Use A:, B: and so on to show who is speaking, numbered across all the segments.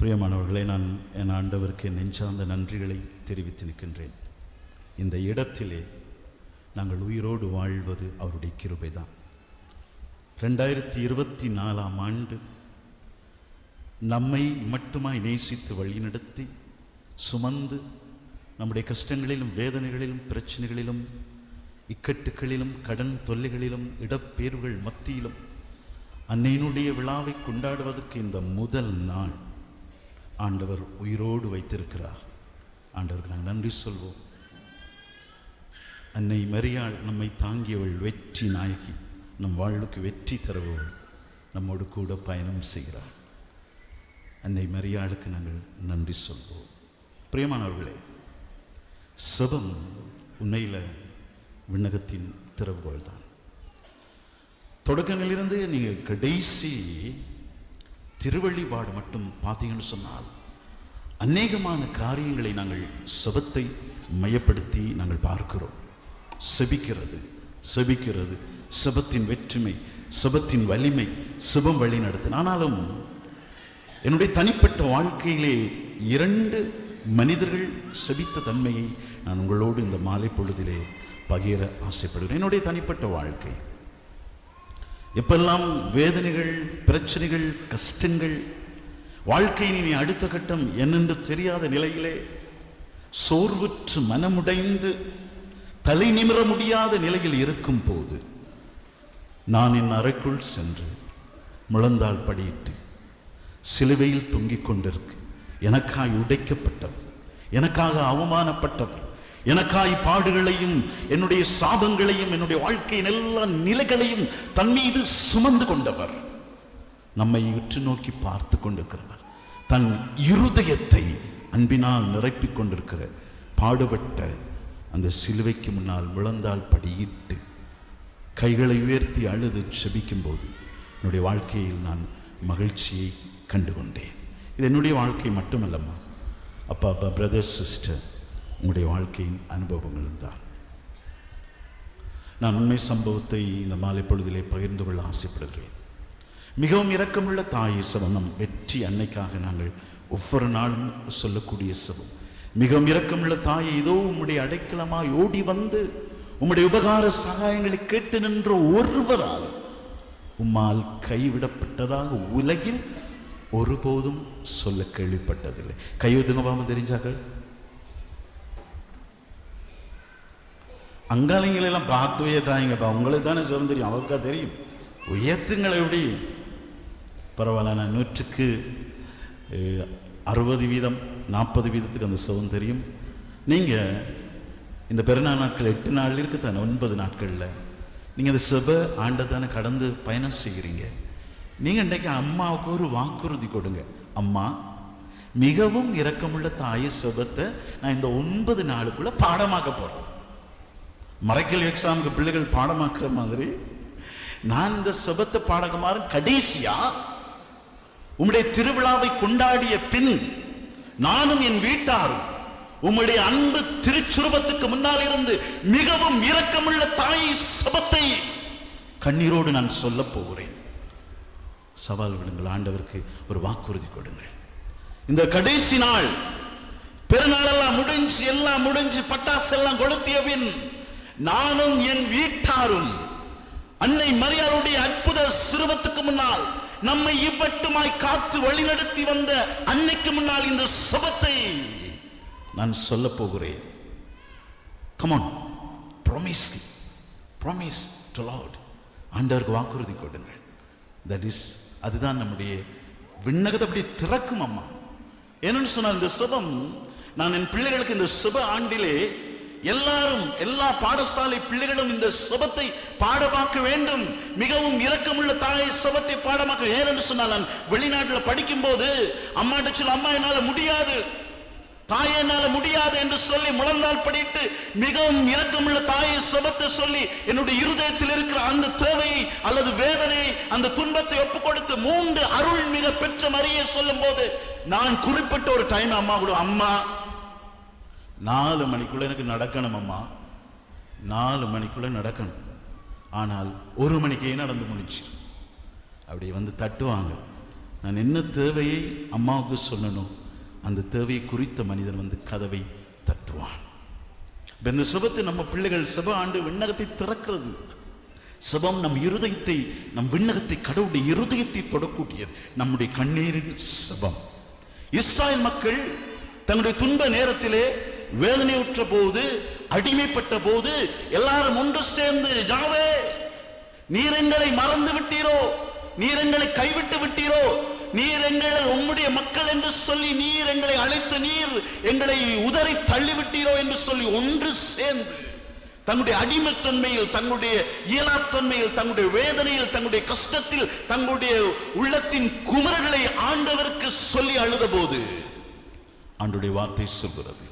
A: பிரியமானவர்களை நான் என் ஆண்டவருக்கு நெஞ்சார்ந்த நன்றிகளை தெரிவித்து நிற்கின்றேன். இந்த இடத்திலே நாங்கள் உயிரோடு வாழ்வது அவருடைய கிருபை தான் ரெண்டாயிரத்தி இருபத்தி நாலாம் ஆண்டு நம்மை மட்டுமாய் நேசித்து வழிநடத்தி சுமந்து நம்முடைய கஷ்டங்களிலும் வேதனைகளிலும் பிரச்சனைகளிலும் இக்கட்டுகளிலும் கடன் தொல்லைகளிலும் இடப்பேறுகள் மத்தியிலும் அன்னையினுடைய விழாவை கொண்டாடுவதற்கு இந்த முதல் நாள். ஆண்டவர் உயிரோடு வைத்திருக்கிறார். ஆண்டவருக்கு நாங்கள் நன்றி சொல்வோம். அன்னை மரியாள் நம்மை தாங்கியவள் வெற்றி நாயகி நம் வாழ்வுக்கு வெற்றி தருபவள் நம்மோடு கூட பயணம் செய்கிறார் அன்னை மரியாளுக்கு நாங்கள் நன்றி சொல்வோம். பிரியமானவர்களே சபம் உன்னையில் விண்ணகத்தின் திறவுகோள் தான் தொடக்கங்களிலிருந்து நீங்கள் கடைசி திருவள்ளிபாடு மட்டும் பார்த்தீங்கன்னு சொன்னால் அநேகமான காரியங்களை நாங்கள் செபத்தை மையப்படுத்தி நாங்கள் பார்க்கிறோம். செபிக்கிறது செபிக்கிறது. செபத்தின் வெற்றுமை செபத்தின் வலிமை செபம் வழி நடத்தின ஆனாலும் என்னுடைய தனிப்பட்ட வாழ்க்கையிலே இரண்டு மனிதர்கள் செபித்த தன்மையை நான் உங்களோடு இந்த மாலை பொழுதிலே பகிர ஆசைப்படுகிறேன். என்னுடைய தனிப்பட்ட வாழ்க்கை. எப்பெல்லாம் வேதனைகள் பிரச்சனைகள் கஷ்டங்கள் வாழ்க்கையின் இனி அடுத்த கட்டம் என்னென்று தெரியாத நிலையிலே சோர்வுற்று மனமுடைந்து தலை நிமிர முடியாத நிலையில் இருக்கும் போது நான் என் அறைக்குள் சென்று முழந்தாள் படியிட்டு சிலுவையில் தொங்கிக் கொண்டிருக்கு. எனக்காய் உடைக்கப்பட்டவர். எனக்காக அவமானப்பட்டவர். எனக்காய் பாடுகளையும் என்னுடைய சாபங்களையும் என்னுடைய வாழ்க்கையின் எல்லா நிலைகளையும் தன் மீது சுமந்து கொண்டவர். நம்மை உற்று நோக்கி பார்த்து கொண்டிருக்கிறவர். தன் இருதயத்தை அன்பினால் நிரப்பிக் கொண்டிருக்கிற பாடுபட்ட அந்த சிலுவைக்கு முன்னால் விழுந்தால் படியிட்டு கைகளை உயர்த்தி அழுது செபிக்கும் போது என்னுடைய வாழ்க்கையில் நான் மகிழ்ச்சியை கண்டு கொண்டேன் இது என்னுடைய வாழ்க்கை மட்டுமல்லம்மா. அப்பா அப்பா பிரதர் சிஸ்டர் உங்களுடைய வாழ்க்கையின் அனுபவங்களும் தான் நான் உண்மை சம்பவத்தை இந்த மாலை பொழுதிலே பகிர்ந்து கொள்ள ஆசைப்படுகிறேன். மிகவும் இரக்கமுள்ள தாயை சபம் வெற்றி அன்னைக்காக நாங்கள் ஒவ்வொரு நாளும் சொல்லக்கூடிய சபம் மிகவும் இரக்கமுள்ள தாயை ஏதோ உம்முடைய அடைக்கலமாய் ஓடி வந்து உம்முடைய உபகார சகாயங்களை கேட்டு நின்ற ஒருவரால் உம்மால் கைவிடப்பட்டதாக உலகில் ஒருபோதும் சொல்ல கேள்விப்பட்டதில்லை. கையொதுங்கவாமல் தெரிஞ்சார்கள்? அங்காளிங்களை எல்லாம் பார்த்து உயர்த்தாங்கப்பா உங்களுக்கு தானே சிவம் தெரியும். அவருக்கா தெரியும். உயர்த்துங்களை எப்படி? பரவாயில்ல நான் நூற்றுக்கு அறுபது வீதம் நாற்பது வீதத்துக்கு அந்த சிவம் தெரியும். நீங்கள் இந்த பெருநாள் நாட்கள் எட்டு நாள் இருக்கு தானே ஒன்பது நாட்களில். நீங்கள் அந்த செப ஆண்டை தானே கடந்து பயணம் செய்கிறீங்க. நீங்கள் இன்றைக்கு அம்மாவுக்கு ஒரு வாக்குறுதி கொடுங்க. அம்மா மிகவும் இரக்கமுள்ள தாய செபத்தை நான் இந்த ஒன்பது நாளுக்குள்ளே பாடமாக்க போகிறேன் மறைக்கல் எக்ஸாமுக்கு பிள்ளைகள் பாடமாக்குற மாதிரி நான் இந்த சபத்தை பாடகமாறு கடைசியா உம்முடைய திருவிழாவை கொண்டாடிய பின் நானும் என் வீட்டாரும் உம்முடைய அன்பு திருச்சுருபத்துக்கு முன்னால் இருந்து மிகவும் இரக்கமுள்ள தாய் சபத்தை கண்ணீரோடு நான் சொல்லப் போகிறேன். சவால் விடுங்கள் ஆண்டவருக்கு ஒரு வாக்குறுதி கொடுங்கள். இந்த கடைசி நாள் பெருநாளெல்லாம் முடிஞ்சு எல்லாம் முடிஞ்சு பட்டாசு எல்லாம் கொளுத்திய பின் நானும் என் வீட்டாரும் அன்னை மரியாளுடைய அற்புத சிறுவத்துக்கு முன்னால் நம்மை இவ்வட்டுமாய் காத்து வழிநடத்தி வந்த அன்னைக்கு முன்னால் இந்த சபத்தை நான் சொல்ல போகிறேன். Come on promise promise to Lord ஆண்டவருக்கு வாக்குறுதி கொடுங்கள். தட் இஸ் அதுதான் நம்முடைய விண்ணகத்தை அப்படி திறக்கும் அம்மா. என்னன்னு சொன்னால் இந்த சுபம் நான் என் பிள்ளைகளுக்கு இந்த சுப ஆண்டிலே எல்லாரும் எல்லா பாடசாலை பிள்ளைகளும் இந்த சபத்தை பாடமாக்க வேண்டும். மிகவும் இரக்கமுள்ள தாய் சபத்தை பாடமாக்க ஏனென்று சொன்னால் நான் வெளிநாட்டில் படிக்கும் போது அம்மாட்ட சொல்ல அம்மா என்னால முடியாது தாயே என்னால முடியாது என்று சொல்லி முழந்தால் படிட்டு மிகவும் இரக்கமுள்ள தாயை சபத்தை சொல்லி என்னுடைய இருதயத்தில் இருக்கிற அந்த தேவையை அல்லது வேதனையை அந்த துன்பத்தை ஒப்புக் கொடுத்து மூன்று அருள் மிக பெற்ற மரியை சொல்லும் போது நான் குறிப்பிட்ட ஒரு டைம் அம்மா கூட அம்மா நாலு மணிக்குள்ள எனக்கு நடக்கணும் அம்மா. நாலு மணிக்குள்ள நடக்கணும். ஆனால் ஒரு மணிக்கே நடந்து முடிச்சு அப்படி வந்து தட்டுவாங்க. நான் என்ன தேவையை அம்மாவுக்கு சொல்லணும் அந்த தேவையை குறித்த மனிதன் வந்து கதவை தட்டுவான். இந்த சுபத்தை நம்ம பிள்ளைகள் சுப ஆண்டு விண்ணகத்தை திறக்கிறது. சுபம் நம் இருதயத்தை நம் விண்ணகத்தை கடவுளுடைய இருதயத்தை தொடக்கூடியது நம்முடைய கண்ணீரின் சுபம். இஸ்ராயல் மக்கள் தங்களுடைய துன்ப நேரத்திலே வேதனையுற்ற போது அடிமைப்பட்ட போது எல்லாரும் ஒன்று சேர்ந்து ஜாவே நீர் எங்களை மறந்து விட்டீரோ? நீர் எங்களை கைவிட்டு விட்டீரோ? நீர் எங்களை உம்முடைய மக்கள் என்று சொல்லி நீர் எங்களை அழைத்து நீர் எங்களை உதறி தள்ளிவிட்டீரோ என்று சொல்லி ஒன்று சேர்ந்து தங்களுடைய அடிமைத்தன்மையில் தங்களுடைய இயலாத்தன்மையில் தங்களுடைய வேதனையில் தங்களுடைய கஷ்டத்தில் தங்களுடைய உள்ளத்தின் குமரர்களை ஆண்டவருக்கு சொல்லி அழுத போது ஆண்டுடைய வார்த்தை சொல்கிறது.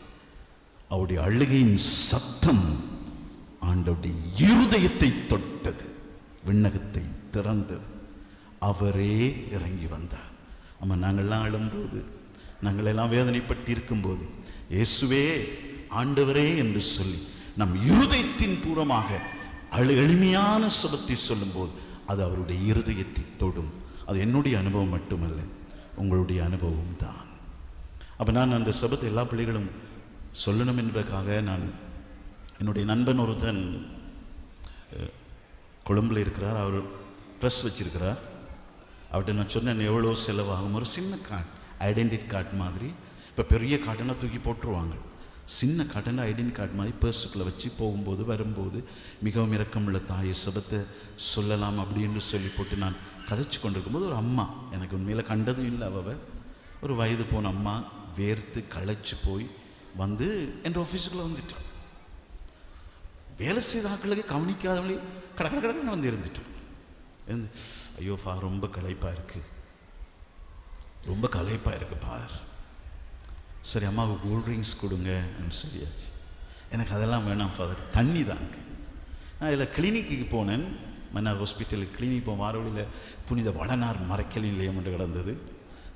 A: அவருடைய அழுகையின் சத்தம் ஆண்டவருடைய இருதயத்தை தொட்டது விண்ணகத்தை திறந்தது. அவரே இறங்கி வந்தார். ஆமாம் நாங்கள்லாம் அழும்போது நாங்கள் எல்லாம் வேதனைப்பட்டு இருக்கும்போது இயேசுவே ஆண்டவரே என்று சொல்லி நம் இருதயத்தின் பூரமாக அழு எளிமையான சுபத்தை சொல்லும்போது அது அவருடைய இருதயத்தை தொடும். அது என்னுடைய அனுபவம் மட்டுமல்ல உங்களுடைய அனுபவம் தான். அப்போ நான் அந்த சபத்தை எல்லா பிள்ளைகளும் சொல்லணும் என்பதற்காக நான் என்னுடைய நண்பன் ஒருத்தன் கொழும்பில் கொழும்புல இருக்கிறார். அவர் ப்ரெஸ் வச்சிருக்கிறார். அவர்கிட்ட நான் சொன்னேன் எவ்வளோ செலவாகும்? ஒரு சின்ன கார்டு ஐடென்டிட்டி கார்டு மாதிரி. இப்போ பெரிய கார்டுனா தூக்கி போட்டுருவாங்க. சின்ன கார்டுனா ஐடென்டி கார்டு மாதிரி பர்ஸுக்குள்ளே வச்சு போகும்போது வரும்போது மிகவும் இரக்கமுள்ள தாயை சபத்தை சொல்லலாம் அப்படின்னு சொல்லி போட்டு நான் கதைச்சு கொண்டிருக்கும்போது ஒரு அம்மா எனக்கு உண்மையில் கண்டதும் இல்லை அவ. ஒரு வயது போன அம்மா வேர்த்து களைச்சு போய் வந்து என் ஆஃபீஸுக்குள்ளே வந்துட்டான். வேலை செய்த ஆட்களுக்கு கவனிக்காதவங்களே கட கட வந்து இருந்துட்டான். இருந்து ஐயோ ஃபா ரொம்ப களைப்பாக இருக்குது ரொம்ப களைப்பாக இருக்குது பார் சரி அம்மாவுக்கு கூல் ட்ரிங்க்ஸ் கொடுங்கன்னு சொல்லியாச்சு. எனக்கு அதெல்லாம் வேணாம் ஃபாதர் தண்ணி தாங்க நான் இதில் கிளினிக்கு போனேன். மன்னார் ஹாஸ்பிட்டலுக்கு கிளினிக் போக வாரவழியில் புனித வடனார் மறைக்கல் நிலையம் என்று கிடந்தது.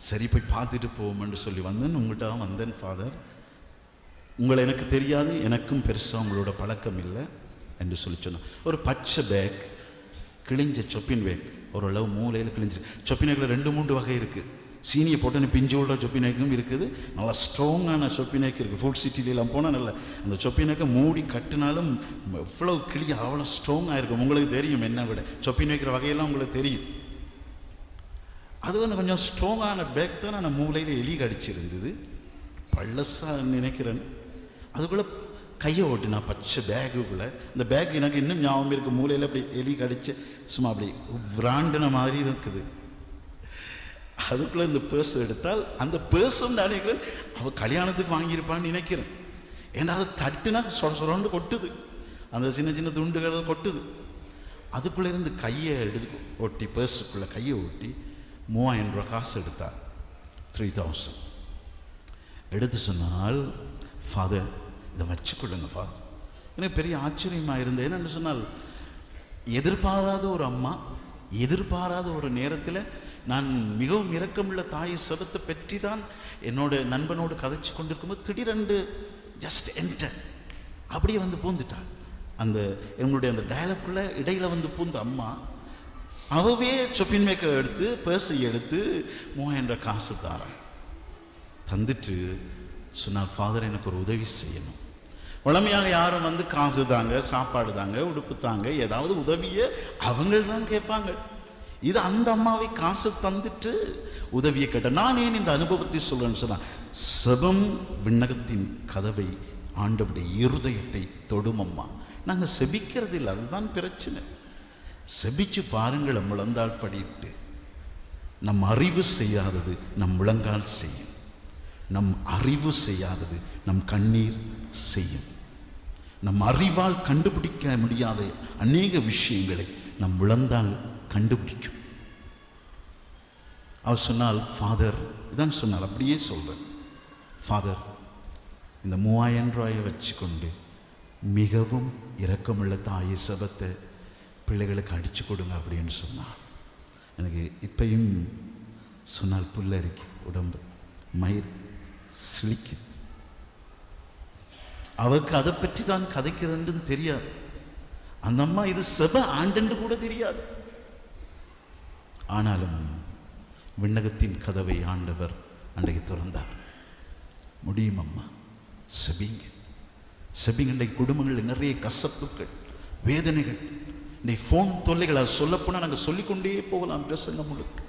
A: சரி போய் பார்த்துட்டு போவோம்னு சொல்லி வந்தேன். உங்கள்கிட்ட தான் வந்தேன் ஃபாதர் உங்களை எனக்கு தெரியாது எனக்கும் பெருசாக உங்களோட பழக்கம் இல்லை என்று சொல்லி சொன்னோம் ஒரு பச்சை பேக் கிழிஞ்ச சொப்பின் பேக் ஓரளவு மூலையில் கிழிஞ்சு. சொப்பின் பேக்கில் ரெண்டு மூன்று வகை இருக்குது சீனியை போட்டு பிஞ்சு உள்ள சொப்பினேக்கும் இருக்குது. நல்லா ஸ்ட்ராங்கான சொப்பினேக்கு இருக்குது ஃபுட் சிட்டிலாம் போனால் நல்ல. அந்த சொப்பினேக்கை மூடி கட்டினாலும் எவ்வளோ கிளி அவ்வளோ ஸ்ட்ராங்காக இருக்கும். உங்களுக்கு தெரியும் என்ன விட. சொப்பின் வைக்கிற வகையெல்லாம் உங்களுக்கு தெரியும். அது வந்து கொஞ்சம் ஸ்ட்ராங்கான பேக் தான். நான் மூலையில் எலி கடிச்சிருந்தது. பழசா நினைக்கிறேன். அதுக்குள்ளே கையை ஓட்டினா பச்சை பேக்குக்குள்ளே இந்த பேக் எனக்கு இன்னும் ஞாபகம் இருக்குது மூலையில் அப்படி எலி கடிச்சு சும்மா அப்படி விராண்டின மாதிரி இருக்குது. அதுக்குள்ளே இந்த பேர்ஸ் எடுத்தால் அந்த பேர்ஸும் நினைக்கிறேன் அவள் கல்யாணத்துக்கு வாங்கியிருப்பான்னு நினைக்கிறேன். ஏன்னா அதை தட்டுனா சொர சொரண்டு கொட்டுது. அந்த சின்ன சின்ன துண்டுகள் கொட்டுது. அதுக்குள்ளே இருந்து கையை எடுத்து ஒட்டி பேர்ஸுக்குள்ளே கையை ஒட்டி மூவாயிரம் ரூபா காசு எடுத்தார். த்ரீ தௌசண்ட் எடுத்து சொன்னால் ஃபாதர் இதை வச்சுக்கொள்ளுங்க எனக்கு பெரிய ஆச்சரியமாக இருந்தது. என்னென்னு சொன்னால் எதிர்பாராத ஒரு அம்மா எதிர்பாராத ஒரு நேரத்தில் நான் மிகவும் இரக்கமுள்ள தாயை சபத்தை பற்றி தான் என்னோட நண்பனோடு கதைச்சு கொண்டிருக்கும்போது திடீரென்று ஜஸ்ட் என்டர் அப்படியே வந்து பூந்துட்டாள் அந்த எங்களுடைய அந்த டயலாக்குள்ள இடையில் வந்து பூந்த அம்மா அவவே சொப்பின் மேக்கை எடுத்து பேர்ஸை எடுத்து மூவாயிரம் என்ற காசு தாரான் தந்துட்டு சொன்னார் ஃபாதர் எனக்கு ஒரு உதவி செய்யணும். வளமையாக யாரும் வந்து காசு தாங்க சாப்பாடு தாங்க உடுப்பு தாங்க ஏதாவது உதவியை அவங்க தான் கேட்பாங்க. இது அந்த அம்மாவை காசு தந்துட்டு உதவியை கேட்ட நான் ஏன் இந்த அனுபவத்தை சொல்றேன்னு சொன்னா செபம் விண்ணகத்தின் கதவை ஆண்டவுடைய இருதயத்தை தொடும் அம்மா. நாங்கள் செபிக்கிறது இல்லை அதுதான் பிரச்சனை. செபிச்சு பாருங்கள் முழந்தால் படிட்டு. நம் அறிவு செய்யாதது நம் முழங்கால் செய்யும். நம் அறிவு செய்யாதது நம் கண்ணீர் செய்யும். நம் அறிவால் கண்டுபிடிக்க முடியாத அநேக விஷயங்களை நம் விளந்தால் கண்டுபிடிக்கும். அவர் சொன்னால் ஃபாதர் இதான் சொன்னால் அப்படியே சொல்றேன். ஃபாதர் இந்த மூவாயிரம் ரூபாயை வச்சுக்கொண்டு மிகவும் இரக்கமுள்ள தாயை சபத்தை பிள்ளைகளுக்கு அடிச்சு கொடுங்க அப்படின்னு சொன்னார். எனக்கு இப்பையும் சொன்னால் புல்லரிக்கு உடம்பு மயிர் சிலிக்குது அவருக்கு அதை பற்றி தான் கதைக்கிறதுன்னு தெரியாது. அந்த அம்மா இது செப ஆண்டென்று கூட தெரியாது. ஆனாலும் விண்ணகத்தின் கதவை ஆண்டவர் அன்றைக்கு திறந்தார். முடியும் அம்மா. செபிங்க. செபிங்க. இன்றைக்கு குடும்பங்களில் நிறைய கசப்புகள் வேதனைகள் இன்றைக்கு ஃபோன் தொல்லைகள் சொல்லப்போனால் நாங்கள் சொல்லிக்கொண்டே போகலாம் பிரசங்கம் முழுக்க.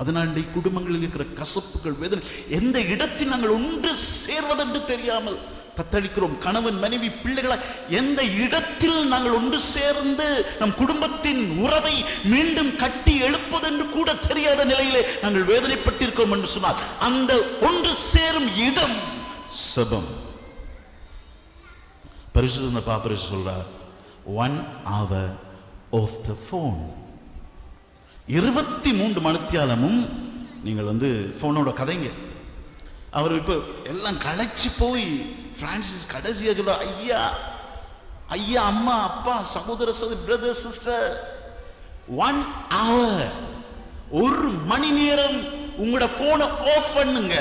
A: அதனால் இன்றைக்கு குடும்பங்களில் இருக்கிற கசப்புகள் வேதனை எந்த இடத்தில் நாங்கள் ஒன்று சேர்வதென்று தெரியாமல் தத்தளிக்கிறோம். கணவன் மனைவி பிள்ளைகளை எந்த இடத்தில் நாங்கள் ஒன்று சேர்ந்து நம் குடும்பத்தின் உறவை மீண்டும் கட்டி எழுப்பதென்று கூட தெரியாத நிலையிலே நாங்கள் வேதனைப்பட்டிருக்கோம் என்று சொன்னால் அந்த ஒன்று சேரும் இடம் சபம். பரிசுத்த பாப்பரிசு சொல்றார் one hour of the phone இருபத்தி மூன்று மணித்தியாலமும் நீங்கள் வந்து ஃபோனோட கதைங்க. அவர் இப்போ எல்லாம் களைச்சி போய் பிரான்சிஸ் கடைசியா சொல்ல ஐயா ஐயா அம்மா அப்பா சகோதர சகோதரி பிரதர் சிஸ்டர் ஒன் ஹவர் ஒரு மணி நேரம் உங்களோட போனை ஆஃப் பண்ணுங்க.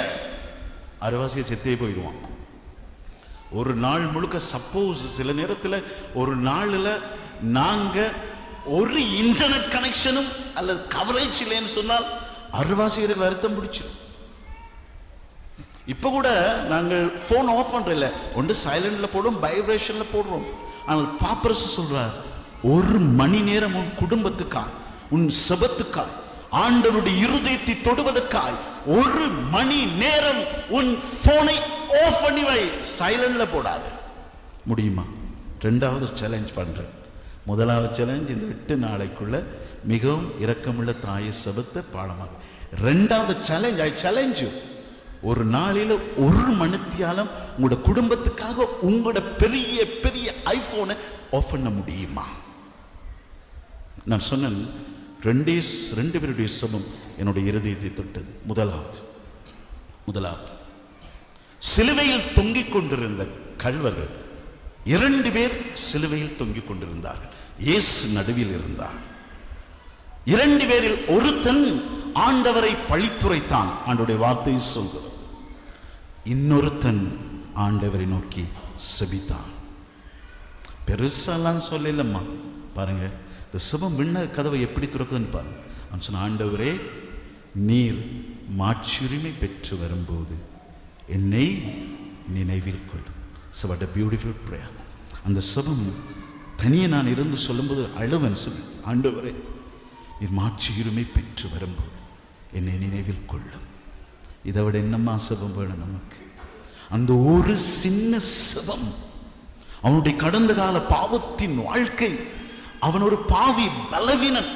A: அரைவாசியை செத்தே போயிடுவான். ஒரு நாள் முழுக்க சப்போஸ் சில நேரத்தில் ஒரு நாளில் நாங்கள் ஒரு இன்டர்நெட் கனெக்ஷனும் அல்லது கவரேஜ் இல்லைன்னு சொன்னால் அருவாசிகளுக்கு வருத்தம் பிடிச்சிடும் இப்போ கூட நாங்கள் ஃபோன் ஆஃப் பண்றதில்ல ஒன்று சைலண்டில் போடுறோம் வைப்ரேஷனில் போடுறோம் ஆனால் பாப்பரசு சொல்கிறார் ஒரு மணி நேரம் உன் குடும்பத்துக்காய் உன் செபத்துக்காய் ஆண்டவருடைய இருதயத்தை தொடுவதற்காய் ஒரு மணி நேரம் உன் போனை ஆஃப் பண்ணி வை. சைலண்ட்ல போடாது. முடியுமா? ரெண்டாவது சேலஞ்ச் பண்றேன். முதலாவது சேலஞ்ச் இந்த எட்டு நாளைக்குள்ள மிகவும் இரக்கமுள்ள தாயை சபத்தை பாடமாக ரெண்டாவது சேலஞ்ச் ஐ சேலஞ்ச் ஒரு நாளில ஒரு மணித்தியாலும் உங்களோட குடும்பத்துக்காக உங்களோட பெரிய பெரிய ஐபோனை ஆஃப் பண்ண முடியுமா? நான் சொன்னேன் ரெண்டே ரெண்டு பேருடைய சபம் என்னுடைய இருதயத்தை தொட்டது. முதலாவது முதலாவது. சிலுவையில் தொங்கிக் கொண்டிருந்த கல்வர்கள் இரண்டு பேர் சிலுவையில் தொங்கிக் கொண்டிருந்தார்கள். இயேசு நடுவில் இருந்தார் இரண்டு பேரில் ஒருத்தன் ஆண்டவரை பழித்துரைத்தான். ஆண்டுடைய வார்த்தை சொல்கிறது. இன்னொருத்தன் ஆண்டவரை நோக்கி செபித்தான். பெருசாலாம் சொல்லலம்மா. பாருங்க இந்த சிவம் விண்ண கதவை எப்படி திறக்குதுன்னு பாருங்க. அவன் சொன்ன ஆண்டவரே நீர் மாட்சியுரிமை பெற்று வரும்போது என்னை நினைவில் கொள்ளும் so what a beautiful prayer அந்த சிவம் தனியே நான் இருந்து சொல்லும்போது அழுவன் சொல்லி ஆண்டவரே நீர் மாட்சியுரிமை பெற்று வரும்போது என்னை நினைவில் கொள்ளும். இதை விட என்னம்மா சபம் வேணும் நமக்கு? அந்த ஒரு சின்ன சபம் அவனுடைய கடந்த கால பாவத்தின் வாழ்க்கை அவன் ஒரு பாவி பலவீனன்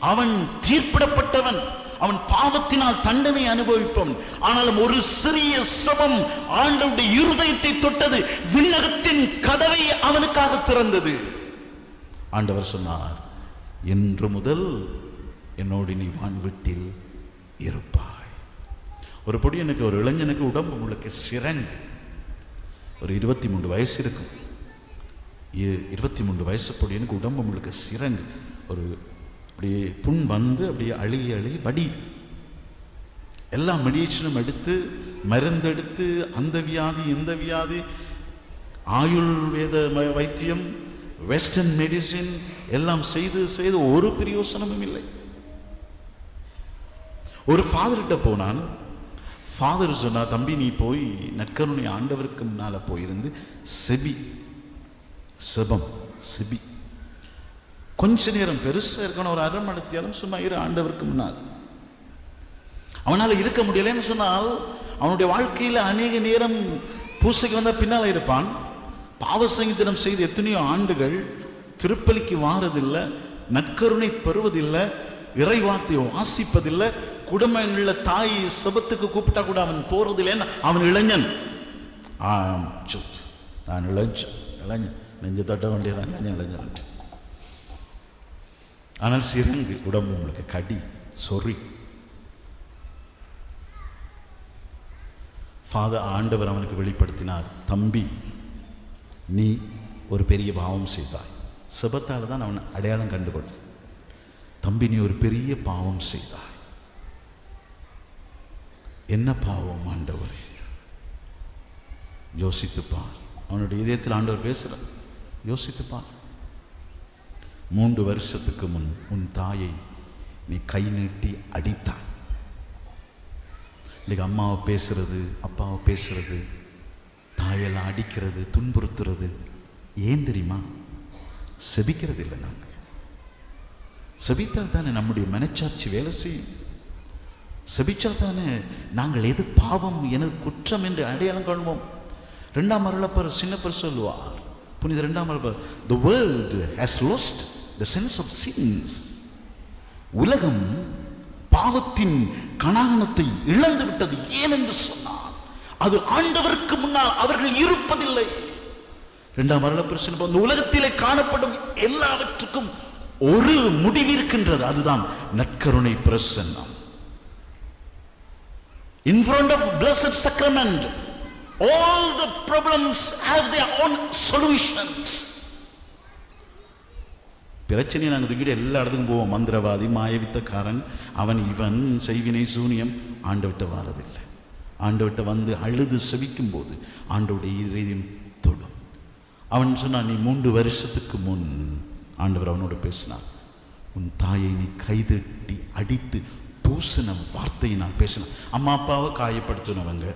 A: அவன் தீர்ப்பிடப்பட்டவன் அவன் பாவத்தினால் தண்டனை அனுபவிப்பவன். ஆனாலும் ஒரு சிறிய சபம் ஆண்டவுடைய இருதயத்தை தொட்டது விண்ணகத்தின் கதவை அவனுக்காக திறந்தது. ஆண்டவர் சொன்னார் இன்று முதல் என்னோடு நீ வான்வீட்டில் இருப்பாய். ஒரு பொடியனுக்கு ஒரு இளைஞனுக்கு உடம்பு முழுக்க சிறங்கு ஒரு இருபத்தி மூன்று வயசு இருக்கும். இருபத்தி மூன்று வயசு பொடியனுக்கு உடம்பு முழுக்க சிறங்கு ஒரு அப்படியே புண் வந்து அப்படியே அழுகி அழுகி வடி. எல்லா மெடிசனும் எடுத்து மருந்தெடுத்து அந்த வியாதி இந்த வியாதி ஆயுர்வேத ம- வைத்தியம் வெஸ்டர்ன் மெடிசின் எல்லாம் செய்து செய்து ஒரு பிரயோசனமும் இல்லை. ஒரு ஃபாதர்கிட்ட போனான். ஃபாதர் சொன்னா தம்பி நீ போய் நற்கருணை ஆண்டவருக்கு முன்னால போயிருந்து செபி செபம் செபி. கொஞ்ச நேரம் பெருசாக இருக்கணும் ஒரு அரை மணித்தியாலும் சும்மா இரு ஆண்டவருக்கு முன்னால். அவனால இருக்க முடியலன்னு சொன்னால் அவனுடைய வாழ்க்கையில அநேக நேரம் பூசைக்கு வந்தால் பின்னால இருப்பான். பாவசங்கீதனம் செய்த எத்தனையோ ஆண்டுகள் திருப்பலிக்கு வாரதில்லை நற்கருணை பெறுவதில்லை இறை வார்த்தையை வாசிப்பதில்லை குடும்பங்களில் தாய் சபத்துக்கு கூப்பிட்டா கூட அவன் போறதில்லைன்னு அவன் இளைஞன். ஆம் நான் இளைஞன் இளைஞன். நெஞ்சு தட்ட வேண்டியதான் இளைஞன் இளைஞன். ஆனால் சிறங்கு உடம்பு உங்களுக்கு கடி சொறி. ஃபாதர் ஆண்டவர் அவனுக்கு வெளிப்படுத்தினார் தம்பி நீ ஒரு பெரிய பாவம் செய்தாய். செபத்தால் தான் அவன் அடையாளம் கண்டுகொண்டான். தம்பி நீ ஒரு பெரிய பாவம் செய்தாய். என்ன பாவம் ஆண்டவரே? யோசித்துப்பார் அவனுடைய இதயத்தில் ஆண்டவர் பேசுகிறார் யோசித்துப்பார் மூன்று வருஷத்துக்கு முன் உன் தாயை நீ கை நீட்டி அடித்தான். இன்றைக்கு அம்மாவை பேசுறது அப்பாவை பேசுறது தாயெல்லாம் அடிக்கிறது துன்புறுத்துறது. ஏன் தெரியுமா? செபிக்கிறது இல்லை நாங்கள் செபித்தால் தானே நம்முடைய மனச்சாட்சி வேலை செய்யும். செபிச்சால் தானே நாங்கள் எது பாவம் எனது குற்றம் என்று அடையாளம் காணுவோம். ரெண்டாம் அருளப்பர் சின்னப்பர் சொல்லுவார். புனித ரெண்டாம் Arulappar the world has lost the sense of sins உலகம் பாவத்தின் கணாகணத்தை இழந்து விட்டது ஏன் என்று சொன்னார் அது ஆண்டவருக்கு முன்னால் அவர்கள் இருப்பதில்லை. இரண்டாம் அருளப்பர் இந்த உலகத்திலே காணப்படும் எல்லாவற்றுக்கும் ஒரு முடிவு இருக்கின்றது. அதுதான் நற்கருணை பிரசன்னம். In front of blessed sacrament all the problems have their own solutions. பிரச்சனையை நாங்கள் தூக்கிட்டு எல்லா இடத்துக்கும் போவோம். மந்திரவாதி மாயவித்தக்காரன் அவன் இவன் செய்வினை சூனியம் ஆண்டவிட்ட வாரதில்லை. ஆண்டவர்கிட்ட வந்து அழுது செவிக்கும் போது ஆண்டவுடைய இதயம் தொடும். அவன் சொன்னான் நீ மூன்று வருஷத்துக்கு முன் ஆண்டவர் அவனோட பேசினார். உன் தாயை நீ கைதட்டி அடித்து தூசின வார்த்தையை நான் பேசினேன். அம்மா அப்பாவை காயப்படுத்தினவங்க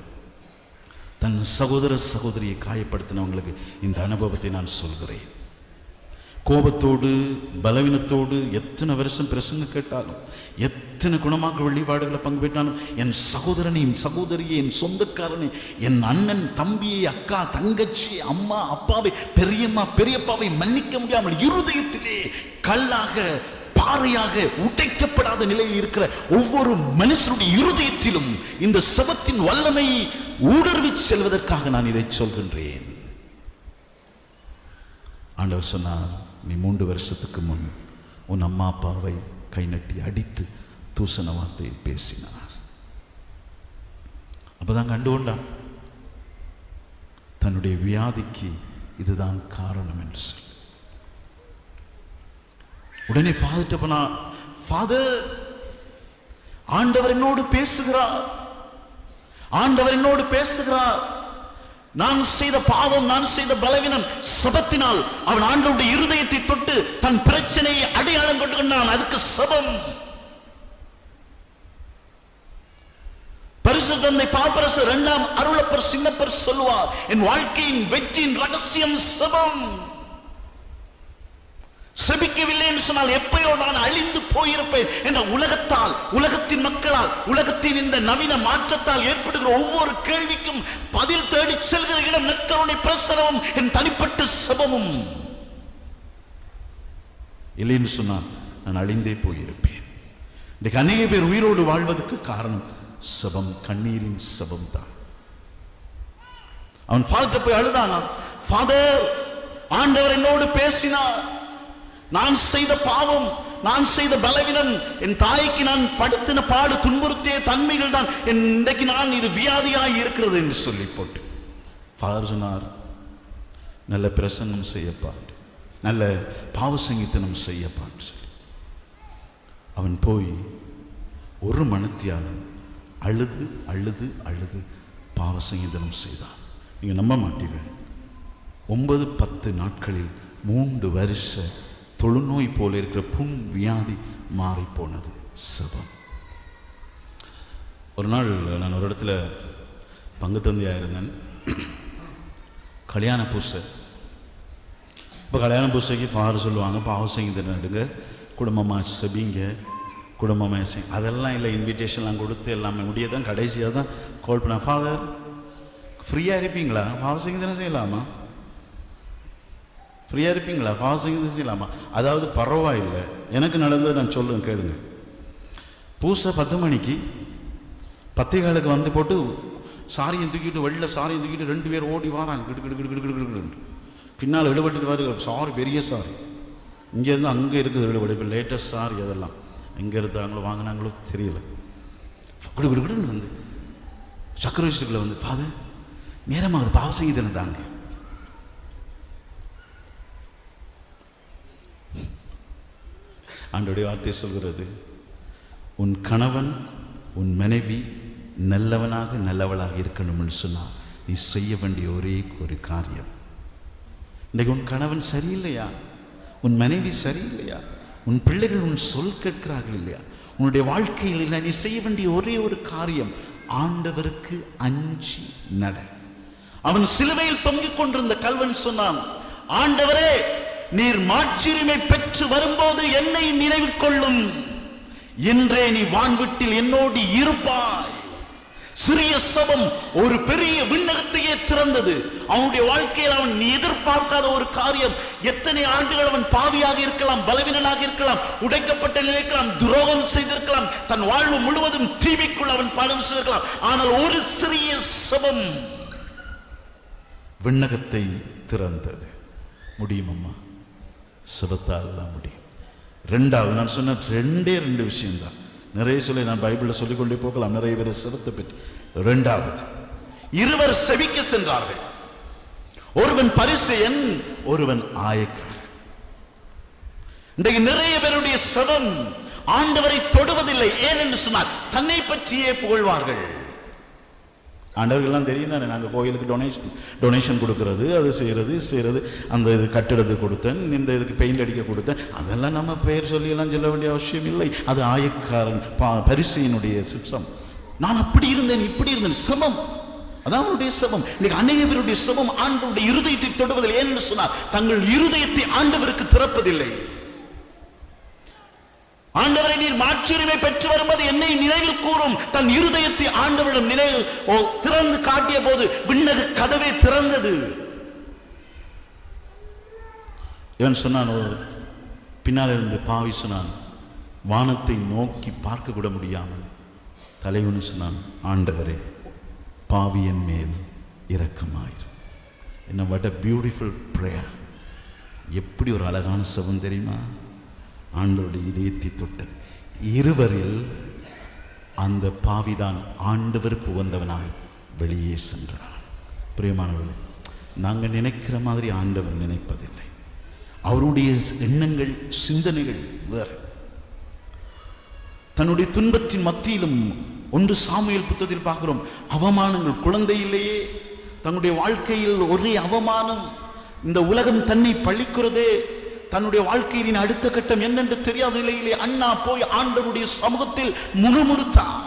A: தன் சகோதர சகோதரியை காயப்படுத்தினவங்களுக்கு இந்த அனுபவத்தை நான் சொல்கிறேன். கோபத்தோடு பலவீனத்தோடு எத்தனை வருஷம் பிரசங்க கேட்டாலும் எத்தனை குணமாக வழிபாடுகளை பங்கு பெற்றாலும் என் சகோதரனை என் சகோதரியை என் சொந்தக்காரனை என் அண்ணன் தம்பியை அக்கா தங்கச்சி அம்மா அப்பாவை பெரியம்மா பெரியப்பாவை மன்னிக்க முடியாமல் இருதயத்திலே கல்லாக பாறையாக உடைக்கப்படாத நிலையில் இருக்கிற ஒவ்வொரு மனுஷனுடைய இருதயத்திலும் இந்த சபத்தின் வல்லமை ஊடுருவி செல்வதற்காக நான் இதை சொல்கின்றேன். ஆண்டவர் சொன்னார் நீ மூன்று வருஷத்துக்கு முன் உன் அம்மா அப்பாவை கை நட்டி அடித்து தூசண வார்த்தையை பேசினார். அப்பதான் கண்டுகொண்டான் தன்னுடைய வியாதிக்கு இதுதான் காரணம் என்று சொல்லி உடனே ஃபாதர்கிட்ட போனா ஃபாதர் ஆண்டவர் என்னோடு பேசுகிறார். ஆண்டவர் என்னோடு பேசுகிறார். நான் செய்த பாவம் நான் செய்த பலவீனம் சபத்தினால் அவன் ஆண்டவருடைய இருதயத்தை தொட்டு தன் பிரச்சனையை அடையாளம் கொண்டு கொண்டான் அதுக்கு சபம். பரிசு தந்தை பாப்பரசு இரண்டாம் அருளப்பர் சின்னப்பர் சொல்லுவார் என் வாழ்க்கையின் வெற்றியின் ரகசியம் சபம். செபிக்கவில்லை என்று சொன்னால் எப்பயோ நான் அழிந்து போயிருப்பேன் என்ற உலகத்தால் உலகத்தின் மக்களால் உலகத்தின் இந்த நவீன மாற்றத்தால் ஏற்படுகிற ஒவ்வொரு கேள்விக்கும் பதில் தேடி செல்கிற இடம் நற்கருணை பிரசனமும் என் தனிப்பட்ட சபமும். இல்லை என்று சொன்னால் நான் அழிந்தே போயிருப்பேன். இன்றைக்கு அநேக பேர் உயிரோடு வாழ்வதற்கு காரணம் சபம் கண்ணீரின் சபம் தான் அவன் ஃபாதர் போய் அழுதானா? ஃபாதர் ஆண்டவர் என்னோடு பேசினார். நான் செய்த பாவம் நான் செய்த பலவீனம் என் தாய்க்கு நான் படுத்தின பாடு துன்புறுத்திய தன்மைகள் தான். இன்றைக்கு நான் இது வியாதியாய் இருக்கிறது என்று சொல்லி போட்டு. சொன்னார் நல்ல பிரசன்னம் செய்யப்பாண்டு நல்ல பாவ சங்கீத்தனம் செய்யப்பான்னு சொல்லி. அவன் போய் ஒரு மனத்தியாளன் அழுது அழுது அழுது பாவ சங்கீதனம் செய்தான். நீங்க நம்ப மாட்டீங்க. ஒன்பது பத்து நாட்களில் மூன்று வருஷ தொழுநோய் போல இருக்கிற புண் வியாதி மாறி போனது சபம். ஒரு நாள் நான் ஒரு இடத்துல பங்கு தந்தையாக இருந்தேன். கல்யாண பூசை. இப்போ கல்யாண பூசைக்கு ஃபாதர் சொல்லுவாங்க பாவசங்கீதம் நடுங்க குடும்பமாக செபிங்க குடும்பமாக செய் அதெல்லாம் இல்லை இன்விடேஷன்லாம் கொடுத்து எல்லாமே முடிய தான் கடைசியாக தான் கால் பண்ண ஃபாதர் ஃப்ரீயாக இருப்பீங்களா பாவசங்கீதம் செய்யலாமா? ஃப்ரீயாக இருப்பீங்களா? பாவசங்கீதம் செய்யலாமா? அதாவது பரவாயில்லை. எனக்கு நடந்தது நான் சொல்லுவேன் கேளுங்க. பூசை பத்து மணிக்கு பத்திரிகாலுக்கு காலுக்கு வந்து போட்டு சாரியை தூக்கிட்டு வெளில சாரியை தூக்கிட்டு ரெண்டு பேர் ஓடி வாராங்க. கிடு கிடு கிடு கிடு கிடு கிடு பின்னால் விடுபட்டு பாரு சாரி பெரிய சாரி. இங்கேருந்து அங்கே இருக்குது விடுபடு இப்போ லேட்டஸ்ட் சாரி அதெல்லாம். எங்கே இருந்தாங்களோ வாங்கினாங்களோ தெரியல. குடு குடு குடுன்னு வந்து. சக்கரவர்ஷத்துக்குள்ள வந்து ஃபாதர் நேரமாகுது. பாவசங்கீதம் தாங்க. ஆண்டோடைய வார்த்தை சொல்கிறது உன் கணவன் உன் மனைவி நல்லவனாக நல்லவளாக இருக்கணும்னு சொன்னால் நீ செய்ய வேண்டிய ஒரே ஒரு காரியம். இன்றைக்கு உன் கணவன் சரியில்லையா? உன் மனைவி சரியில்லையா? உன் பிள்ளைகள் உன் சொல் கேட்கிறார்கள் இல்லையா? உன்னுடைய வாழ்க்கையில் இல்லை நீ செய்ய வேண்டிய ஒரே ஒரு காரியம் ஆண்டவருக்கு அஞ்சி நட. அவன் சிலுவையில் தொங்கிக் கொண்டிருந்த கல்வன் சொன்னான் ஆண்டவரே நீர் மாட்சியுரிமை பெற்று வரும்போது என்னை நினைவில் கொள்ளும் இன்றே நீ வான்வீட்டில் என்னோடு இருப்பாய். சிறிய சபம் ஒரு பெரிய விண்ணகத்தையே திறந்தது. அவனுடைய வாழ்க்கையில் அவன் எதிர்பார்க்காத ஒரு காரியம். எத்தனை ஆண்டுகள் அவன் பாவியாக இருக்கலாம் பலவீனனாக இருக்கலாம் உடைக்கப்பட்ட நிலை இருக்கலாம் துரோகம் செய்திருக்கலாம். தன் வாழ்வு முழுவதும் தீமைக்குள் அவன் பாடம் செய்திருக்கலாம். ஆனால் ஒரு சிறிய சபம் விண்ணகத்தை திறந்தது. முடியும் அம்மா சுபத்தால் தான் முடியும் ரெண்டாவது நான் சொன்ன ரெண்டே ரெண்டு விஷயம்தான். நிறைய சொல்லி நான் பைபிளில் சொல்லிக்கொண்டே போகலாம். நிறைய பேர் சிரத்தை பெற்று. ரெண்டாவது இருவர் செவிக்க சென்றார்கள். ஒருவன் பரிசெயன் ஒருவன் ஆயக்காரன். இன்றைக்கு நிறைய பேருடைய சதம் ஆண்டவரை தொடுவதில்லை. ஏன் என்று சொன்னால் தன்னை பற்றியே புகழ்வார்கள். ஆண்டவர்கள்லாம் தெரியும் தானே. நாங்கள் கோயிலுக்கு டொனேஷன் டொனேஷன் கொடுக்கறது அது செய்கிறது செய்கிறது. அந்த இது கட்டிடத்துக்கு கொடுத்தேன் இந்த இதுக்கு பெயிண்ட் அடிக்க கொடுத்தேன். அதெல்லாம் நம்ம பெயர் சொல்லியெல்லாம் சொல்ல வேண்டிய அவசியம் இல்லை. அது ஆயக்காரன் பா பரிசையினுடைய சிற்றம் நான் அப்படி இருந்தேன் இப்படி இருந்தேன். சமம். அதான் அவருடைய சபம் இன்னைக்கு அநேக பேருடைய சபம் ஆண்டவருடைய இருதயத்தை தொடுவதில்லை. ஏன்னு சொன்னால் தங்கள் இருதயத்தை ஆண்டவருக்கு திறப்பதில்லை. ஆண்டவரை நீர் மாற்றுரிமை பெற்று வரும்போது என்னை நினைவில் கூறும். தன் இருதயத்தை ஆண்டவரிடம் நினைவு ஓ, திறந்து காட்டிய போது விண்ணகு கதவே திறந்தது. இவன் சொன்னான் ஓ, பின்னால் இருந்து பாவி சொன்னான் வானத்தை நோக்கி பார்க்க கூட முடியாமல். தலைவன் சொன்னான் ஆண்டவரே பாவியன் மேல் இரக்கமாயிரும் என்ன வாட் அ பியூட்டிஃபுல் ப்ரேயர் எப்படி ஒரு அழகான சவம் தெரியுமா? ஆண்டவருடைய இதயத்தை தொட்டது இருவரில் அந்த பாவிதான் ஆண்டவருக்கு உகந்தவனாய் வெளியே சென்றான். பிரியமானவர்களே நாங்கள் நினைக்கிற மாதிரி ஆண்டவர் நினைப்பதில்லை. அவருடைய எண்ணங்கள் சிந்தனைகள் வேறு. தன்னுடைய துன்பத்தின் மத்தியிலும் ஒன்று சாமியல் புத்தத்தில் பார்க்கிறோம் அவமானங்கள் குழந்தை இல்லையே தன்னுடைய வாழ்க்கையில் ஒரே அவமானம் இந்த உலகம் தன்னை பழிக்கிறதே தன்னுடைய வாழ்க்கையின் அடுத்த கட்டம் என்னென்று தெரியாத நிலையிலே அண்ணா போய் ஆண்டவருடைய சமூகத்தில் முணுமுணுத்தான்.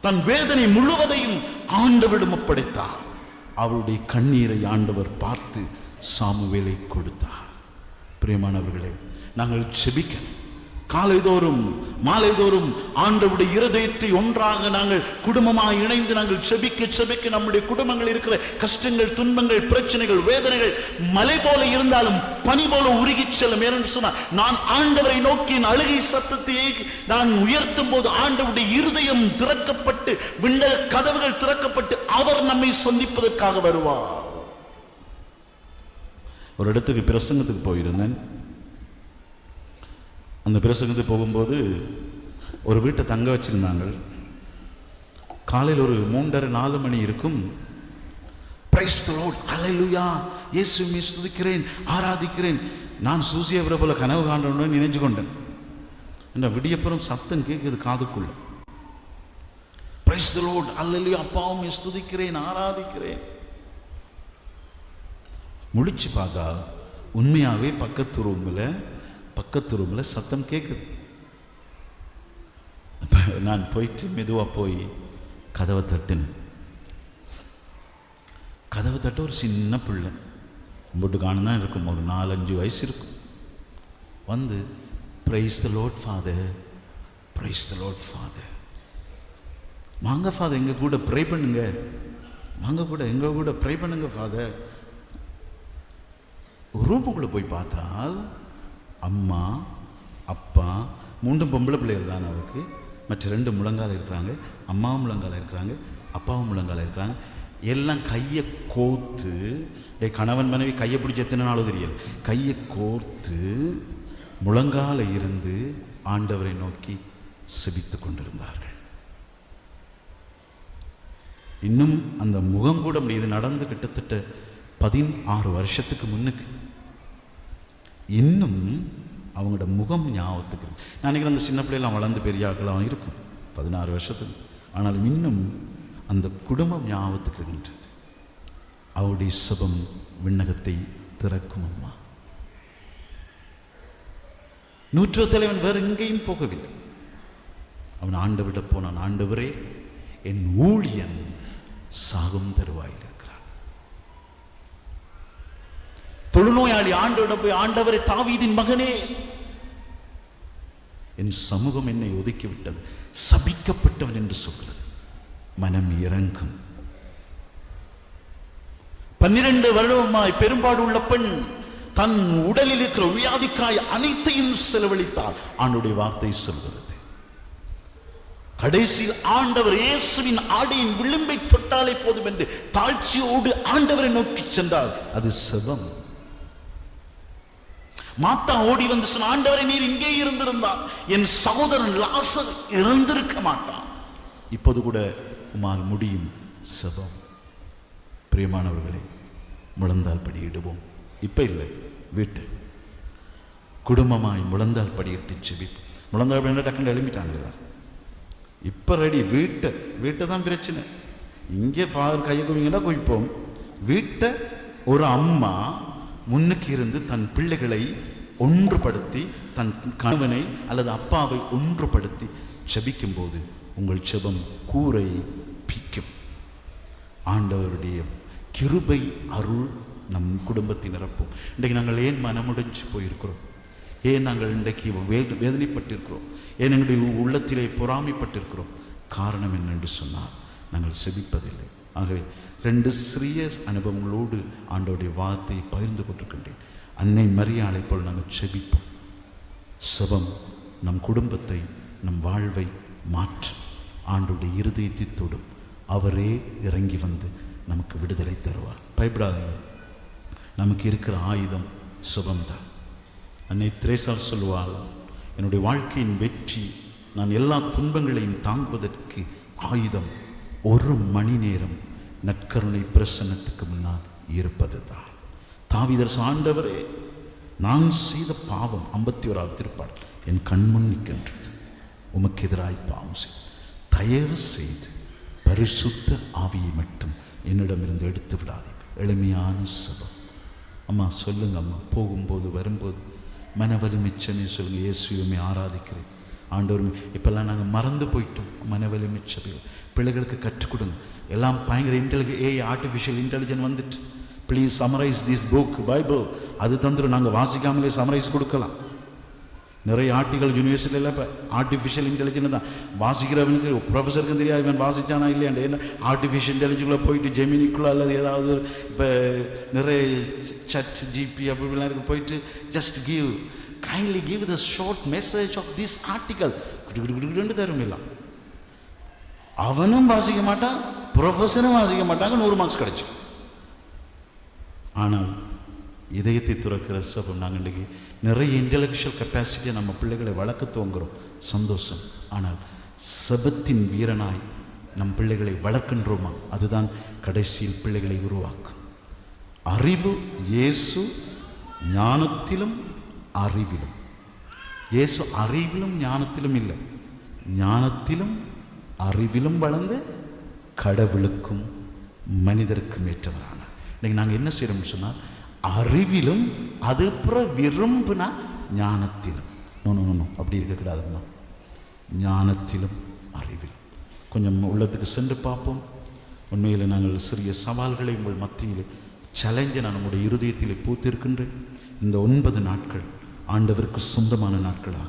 A: தன் வேதனை முழுவதையும் ஆண்டவரிடம் ஒப்படைத்தான். அவருடைய கண்ணீரை ஆண்டவர் பார்த்து சாமுவேலை கொடுத்தார். பிரியமானவர்களே நாங்கள் செபிக்கணும். காலைதோறும் மாலைதோறும் ஆண்டவுடைய இருதயத்தை ஒன்றாக நாங்கள் குடும்பமாக இணைந்து நாங்கள் செபிக்க செபிக்க நம்முடைய குடும்பங்கள் இருக்கிற கஷ்டங்கள் துன்பங்கள் பிரச்சனைகள் வேதனைகள் மலை போல இருந்தாலும் பனி போல உருகி செல்லும். ஏனென்று சொன்னால் நான் ஆண்டவரை நோக்கி அழுகை சத்தத்தை நான் உயர்த்தும் போது ஆண்டவுடைய இருதயம் திறக்கப்பட்டு விண்ட கதவுகள் திறக்கப்பட்டு அவர் நம்மை சந்திப்பதற்காக வருவார். ஒரு இடத்துக்கு பிரசங்கத்துக்கு போயிருந்தேன். அந்த பிரசங்கத்து போகும்போது ஒரு வீட்டை தங்க வச்சிருந்தாங்க. காலையில் ஒரு மூன்றரை நாலு மணி இருக்கும். பிரைஸ் தலோட் லார்ட் அல்லேலூயா இயேசுவை ஆராதிக்கிறேன். நான் சூசியவரை போல கனவு காண்டணும்னு நினைஞ்சு கொண்டேன். என்ன விடியப்புறம் சத்தம் கேட்குது காதுக்குள்ள. பிரைஸ் த அல்லையோ அப்பாவும் ஸ்துதிக்கிறேன் ஆராதிக்கிறேன். முழிச்சு பார்த்தா உண்மையாவே பக்கத்து ரூமில் பக்கத்து ரூமில் சத்தம் கேட்குது நான் போயிட்டு மெதுவாக போய் கதவை தட்டுனேன். கதவை தட்ட ஒரு சின்ன பிள்ளை. கும்பிட்டு காணும் தான் இருக்கும். ஒரு நாலஞ்சு வயசு இருக்கும். வந்து praise the lord father praise the lord father வாங்க ஃபாதர் எங்கள் கூட ப்ரே பண்ணுங்க. வாங்க கூட எங்கள் கூட ப்ரே பண்ணுங்க ஃபாதர் ரூமுக்குள்ளே போய் பார்த்தால் அம்மா அப்பா மூன்றும் பொம்பளை பிள்ளைகள் தான் அவருக்கு. மற்ற ரெண்டு முழங்கால இருக்கிறாங்க அம்மாவும் முழங்கால இருக்கிறாங்க அப்பாவும் முழங்கால இருக்கிறாங்க. எல்லாம் கையை கோர்த்து டே கணவன் மனைவி கையை பிடிச்சி எத்தனை நாளும் தெரியல. கையை கோர்த்து முழங்கால இருந்து ஆண்டவரை நோக்கி செபித்து கொண்டிருந்தார்கள். இன்னும் அந்த முகம் கூட முடியுது நடந்து கிட்டத்தட்ட பதினாறு வருஷத்துக்கு முன்னுக்கு. இன்னும் அவங்களோட முகம் ஞாபகத்துக்கு நான் நினைக்கிறேன் அந்த சின்ன பிள்ளைலாம் வளர்ந்து பெரிய ஆட்களாக இருக்கும். பதினாறு வருஷத்துக்கு. ஆனாலும் இன்னும் அந்த குடும்பம் ஞாபகத்துக்கு இருக்கின்றது. அவருடைய சுபம் விண்ணகத்தை திறக்கும் அம்மா. நூற்று தலைவன் வேறு எங்கேயும் போகவில்லை. அவன் ஆண்டவிட போனான் ஆண்டவரே என் ஊழியன் சாகும் தருவாயில் தொழுநோயாளி ஆண்டவரிடம் போய் ஆண்டவரை தாவீதின் மகனே. என் சமூகம் என்னை ஒதுக்கிவிட்டது. சபிக்கப்பட்டவன் என்று சொல்கிறது. மனம் இறங்கும். பன்னிரண்டு வருடமாய் பெரும்பாடு உள்ள பெண் தன் உடலில் இருக்கிற வியாதிக்காய் அனைத்தையும் செலவழித்தார் ஆண்டுடைய வார்த்தை சொல்கிறது. கடைசியில் ஆண்டவர் இயேசுவின் ஆடையின் விளிம்பை தொட்டாலே போதும் என்று தாழ்ச்சியோடு ஆண்டவரை நோக்கி சென்றார். அது செவம். மாத்தா ஓடி வந்து ஆண்டவரை நீர் இங்கே இருந்திருந்தார் என் சகோதரன் லாசர் இறந்திருக்க மாட்டான். இப்போது கூட உமால் முடியும் செபம். பிரியமானவர்களே முழந்தால் படியிடுவோம். இப்ப இல்லை வீட்டு. குடும்பமாய் முழந்தால் படியிட்டு செபிப்போம் முழந்தால் படி டக்குன்னு எழுப்பிட்டாங்க இப்போ ரெடி வீட்டை. வீட்டை தான் பிரச்சனை. இங்கே ஃபாதர் கையை குவிங்கன்னா குவிப்போம். வீட்டை ஒரு அம்மா முன்னுக்கு இருந்து தன் பிள்ளைகளை ஒன்றுபடுத்தி தன் கணவனை அல்லது அப்பாவை ஒன்றுபடுத்தி செபிக்கும் போது உங்கள் செபம் கூரை பிக்கும் ஆண்டவருடைய கிருபை அருள் நம் குடும்பத்தை நிரப்பும். இன்றைக்கு நாங்கள் ஏன் மனமுடைஞ்சு போயிருக்கிறோம்? ஏன் நாங்கள் இன்றைக்கு வே- வேதனைப்பட்டிருக்கிறோம்? ஏன் எங்களுடைய உள்ளத்திலே பொறாமைப்பட்டிருக்கிறோம்? காரணம் என்னென்று சொன்னால் நாங்கள் செபிப்பதில்லை. ஆகவே ரெண்டு சிறிய அனுபவங்களோடு ஆண்டோடைய வார்த்தையை பகிர்ந்து கொண்டிருக்கின்றேன். அன்னை மரியாதை போல் நாங்கள் செபிப்போம். செபம் நம் குடும்பத்தை நம் வாழ்வை மாற்றும் ஆண்டுடைய இருதயத்தை தொடும் அவரே இறங்கி வந்து நமக்கு விடுதலை தருவார். பயப்படாதீங்க. நமக்கு இருக்கிற ஆயுதம் சுபம்தான். அன்னை திரேசால் சொல்லுவாள் என்னுடைய வாழ்க்கையின் வெற்றி நான் எல்லா துன்பங்களையும் தாங்குவதற்கு ஆயுதம் ஒரு மணி நேரம் நற்கருணை பிரசன்னத்துக்கு முன்னால் இருப்பது தான் தாவிதர் ஆண்டவரே நான் செய்த பாவம் ஐம்பத்தி ஓராவது திருப்பாடல் என் கண்முன் நிற்கின்றது. உமக்கு எதிராய் பாவம் செய். தயவு செய்து பரிசுத்த ஆவியை மட்டும் என்னிடமிருந்து எடுத்து விடாதே. எளிமையான சபம். அம்மா சொல்லுங்க அம்மா. போகும்போது வரும்போது மன வலிமிச்சனை சொல்லுங்க. இயேசுவையுமே ஆராதிக்கிறேன். ஆண்டவருமே இப்பெல்லாம் நாங்கள் மறந்து போயிட்டோம். மனவலி வலிமிச்சபையில் பிள்ளைகளுக்கு கற்றுக் கொடுங்க எல்லாம் பயங்கர இன்டெலிஜெ ஏ ஆர்டிஃபிஷியல் இன்டெலிஜென்ட் வந்துட்டு. Please summarise this book Bible அது தந்துடும் நாங்கள் வாசிக்காமலே சமரைஸ் கொடுக்கலாம். நிறைய ஆர்டிகல் யூனிவர்சிட்டியில் இப்போ ஆர்டிஃபிஷியல் இன்டெலிஜென்ஸ் தான். வாசிக்கிறவனுக்கு ப்ரொஃபஸருக்கும் தெரியாது. இவன் வாசித்தானா இல்லையாண்டு என்ன ஆர்டிஃபிஷியல் இன்டெலிஜென்ஸ்குள்ளே போயிட்டு ஜெமினிக்குள்ளே அல்லது ஏதாவது இப்போ நிறைய சட் ஜிபி அப்படிலாம் இருக்கு. போயிட்டு just give kindly give the short message of this article ரெண்டு தருமில்ல. அவனும் வாசிக்க மாட்டான் ப்ரொஃபஸரும் வாசிக்க மாட்டாங்க நூறு மார்க்ஸ் கிடைச்சு. ஆனால் இதயத்தை துறக்கிற சபம் நாங்கள் இன்றைக்கி நிறைய இன்டெலெக்சுவல் கெப்பாசிட்டியை நம்ம பிள்ளைகளை வளர்க்க துவங்குறோம். சந்தோஷம். ஆனால் சபத்தின் வீரனாய் நம் பிள்ளைகளை வளர்க்கின்றோமா? அதுதான் கடைசியில் பிள்ளைகளை உருவாக்கும். அறிவு இயேசு ஞானத்திலும் அறிவிலும் இயேசு அறிவிலும் ஞானத்திலும் இல்லை ஞானத்திலும் அறிவிலும் வளர்ந்து கடவுளுக்கும் மனிதருக்கும் ஏற்றவரான இன்னைக்கு நாங்கள் என்ன செய்கிறோம்னு சொன்னால் அறிவிலும் அது அப்புறம் விரும்பினா ஞானத்திலும் நோ நோ அப்படி இருக்கக்கூடாதும்மா ஞானத்திலும் அறிவில் கொஞ்சம் உள்ளத்துக்கு சென்று பார்ப்போம் உண்மையில் நாங்கள் சிறிய சவால்களை உங்கள் மத்தியில் சேலஞ்சை நான் உங்களுடைய இருதயத்தில் பூத்திருக்கின்றேன் இந்த ஒன்பது நாட்கள் ஆண்டவருக்கு சொந்தமான நாட்களாக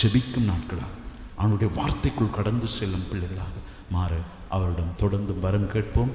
A: செபிக்கும் நாட்களாக அவனுடைய வார்த்தைக்குள் கடந்து செல்லும் பிள்ளைகளாக மாற அவரிடம் தொடர்ந்து வரம் கேட்போம்.